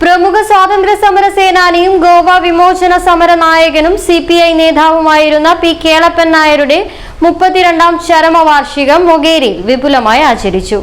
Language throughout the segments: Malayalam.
പ്രമുഖ സ്വാതന്ത്ര്യ സമര സേനാനിയും ഗോവ വിമോചന സമര നായകനും സി പി ഐ നേതാവുമായിരുന്ന പി കേളപ്പൻ നായരുടെ മുപ്പത്തിരണ്ടാം ചരമവാർഷികം മൊഗേരിയിൽ വിപുലമായി ആചരിച്ചു.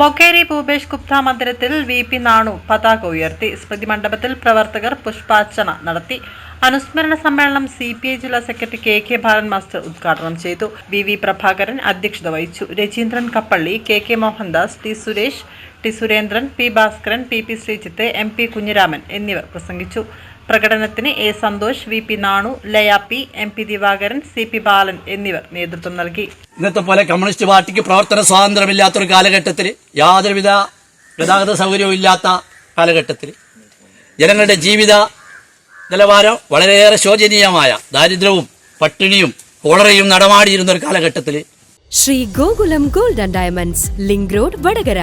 മൊക്കേരി ഭൂപേഷ് ഗുപ്ത മന്ദിരത്തിൽ വി പി നാണു പതാക ഉയർത്തി. സ്മൃതി മണ്ഡപത്തിൽ പ്രവർത്തകർ പുഷ്പാർച്ചന നടത്തി. അനുസ്മരണ സമ്മേളനം സി പി ഐ ജില്ലാ secretary K K Balan Master ഉദ്ഘാടനം ചെയ്തു. വി വി പ്രഭാകരൻ അധ്യക്ഷത വഹിച്ചു. Rajeendran Kappally K K Mohandas T Suresh T Surendran P Bhaskaran P P Sreejith M P Kunhiraman എന്നിവർ പ്രസംഗിച്ചു. പ്രകടനത്തിന് A Santhosh V P Nanu Laya P M P Divakaran C P Balan എന്നിവർ നേതൃത്വം നൽകി. ഇന്നത്തെ പോലെ കമ്മ്യൂണിസ്റ്റ് പാർട്ടിക്ക് പ്രവർത്തന സ്വാതന്ത്ര്യമില്ലാത്തൊരു കാലഘട്ടത്തിൽ യാതൊരുവിധ ഗതാഗത സൗകര്യവും ഇല്ലാത്ത കാലഘട്ടത്തിൽ ജനങ്ങളുടെ ജീവിത നിലവാരം വളരെയേറെ ശോചനീയമായ ദാരിദ്ര്യവും പട്ടിണിയും കോളറയും നടമാടിയിരുന്ന ഒരു കാലഘട്ടത്തിൽ. Shri Gokulam Gold and Diamonds Link Road Vadakara.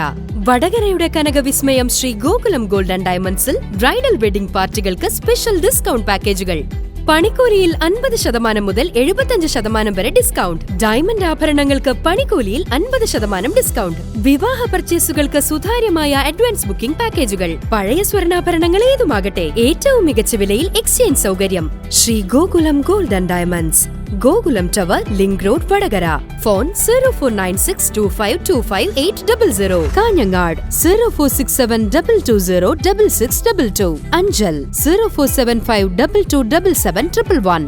വടകരയുടെ കനകവിസ്മയം ശ്രീ ഗോകുലം ഗോൾഡ് ആൻഡ് ഡയമണ്ട്സിൽ ബ്രൈഡൽ വെഡിംഗ് പാർട്ടികൾക്ക് സ്പെഷ്യൽ ഡിസ്കൗണ്ട് പാക്കേജുകൾ. പണിക്കൂലിയിൽ അൻപത് ശതമാനം മുതൽ എഴുപത്തഞ്ച് ശതമാനം വരെ ഡിസ്കൗണ്ട്. ഡയമണ്ട് ആഭരണങ്ങൾക്ക് പണിക്കൂലിയിൽ അൻപത് ശതമാനം ഡിസ്കൗണ്ട്. വിവാഹ പർച്ചേസുകൾക്ക് സുതാര്യമായ അഡ്വാൻസ് ബുക്കിംഗ് പാക്കേജുകൾ. പഴയ സ്വർണാഭരണങ്ങൾ ഏതുമാകട്ടെ ഏറ്റവും മികച്ച വിലയിൽ എക്സ്ചേഞ്ച് സൗകര്യം. Shri Gokulam Gold and Diamonds. Gokulam Tower Link Road Vadakara. Phone zero four nine six two five two five eight double zero. Kanhangad zero four six seven double two zero double six double two. Anchal zero four seven five double two double seven triple one.